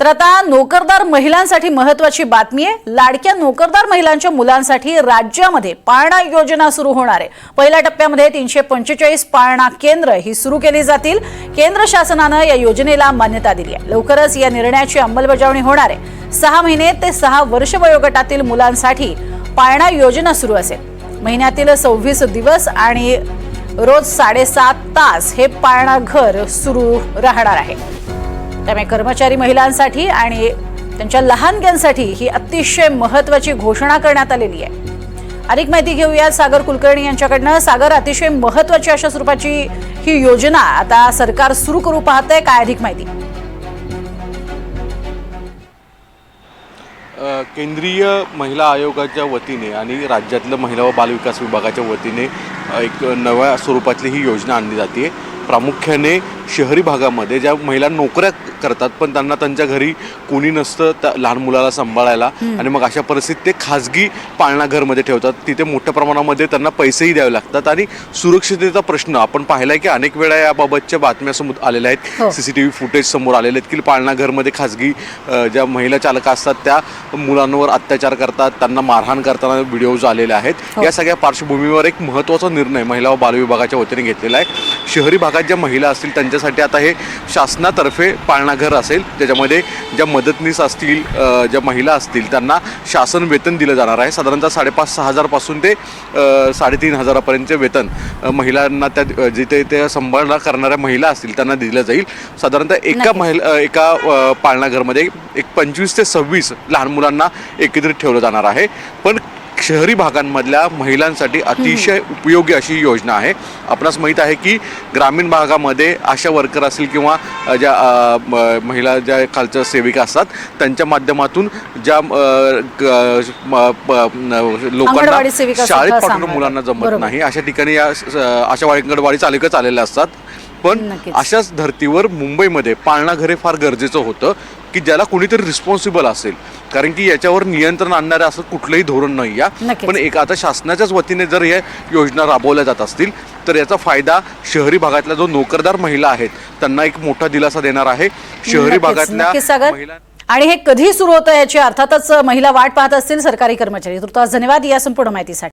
तर आता नोकरदार महिलांसाठी महत्वाची बातमी आहे. लाडक्या नोकरदार महिलांच्या मुलांसाठी राज्यामध्ये पाळणा योजना सुरू होणार आहे. पहिल्या टप्प्यामध्ये तीनशे पंचेचाळीस पाळणा केंद्र ही सुरू केली जातील. केंद्र शासनानं या योजनेला मान्यता दिली आहे. लवकरच या निर्णयाची अंमलबजावणी होणार आहे. सहा महिने ते सहा वर्ष वयोगटातील मुलांसाठी पाळणा योजना सुरू असेल. महिन्यातील सव्वीस दिवस आणि रोज साडेसात तास हे पाळणा घर सुरू राहणार आहे. त्यामुळे कर्मचारी महिलांसाठी आणि त्यांच्या लहानग्यांसाठी ही अतिशय महत्वाची घोषणा करण्यात आलेली आहे. अधिक माहिती घेऊया सागर कुलकर्णी यांच्याकडनं. सागर अतिशय महत्वाची अशा स्वरूपाची ही योजना आता सरकार सुरू करू आहे काय अधिक माहिती? केंद्रीय महिला आयोगाच्या वतीने आणि राज्यातलं महिला व बालविकास विभागाच्या वतीने एक नव्या स्वरूपातली ही योजना आणली जाते. प्रामुख्याने शहरी भागामध्ये ज्या महिला नोकऱ्या करतात पण त्यांना त्यांच्या घरी कोणी नसतं त्या लहान मुलाला सांभाळायला. आणि मग अशा परिस्थितीत ते खाजगी पाळणाघरमध्ये ठेवतात. तिथे मोठ्या प्रमाणामध्ये त्यांना पैसेही द्यावे लागतात. आणि सुरक्षिततेचा प्रश्न आपण पाहिला आहे की अनेक वेळा याबाबतच्या बातम्या समोर आलेल्या हो. आहेत. सी टी व्ही फुटेज समोर आलेले आहेत की पाळणाघरमध्ये खाजगी ज्या महिला चालक असतात त्या मुलांवर अत्याचार करतात. त्यांना मारहाण करताना व्हिडिओज आलेले आहेत. हो. या सगळ्या पार्श्वभूमीवर एक महत्त्वाचा निर्णय महिला व बालविभागाच्या वतीने घेतलेला आहे. शहरी भागात ज्या महिला असतील त्यांच्यासाठी आता हे शासनातर्फे पाळणाघर असेल. त्याच्यामध्ये ज्या मदतनीस असतील ज्या महिला असतील त्यांना शासन वेतन दिलं जाणार आहे. साधारणतः साडेपाच सहा हजारपासून ते साडेतीन हजारापर्यंतचे वेतन महिलांना त्या जिथे ते सांभाळणा करणाऱ्या महिला असतील त्यांना दिलं जाईल. साधारणतः एका. महिला एका पाळणाघरमध्ये एक पंचवीस ते सव्वीस लहान मुलांना एकत्रित ठेवलं जाणार आहे. पण शहरी भागांमधल्या महिलांसाठी अतिशय उपयोगी अशी योजना आहे आपणास माहीत आहे की ग्रामीण भागामध्ये आशा वर्कर असतील किंवा ज्या महिला ज्या खालच्या सेविका असतात त्यांच्या माध्यमातून ज्या लोकांना शाळेत पाठवणं. मुलांना जमत. नाही अशा ठिकाणी या अशा अंगणवाडी चालकच आलेल्या असतात पण. अशाच धर्तीवर मुंबईमध्ये पाळणा घरे फार गरजेचं होतं की ज्याला कोणीतरी रिस्पॉन्सिबल असेल कारण की याच्यावर नियंत्रण आणणारं असं कुठलंही धोरण नाही या. पण एक आता शासनाच्याच वतीने जर या योजना राबवल्या जात असतील तर याचा फायदा शहरी भागातल्या जो नोकरदार महिला आहेत त्यांना एक मोठा दिलासा देणार आहे शहरी भागातल्या. महिला आणि हे कधी सुरू होतं याची अर्थातच महिला वाट पाहत असतील सरकारी कर्मचारी तुर्तास धन्यवाद या संपूर्ण माहितीसाठी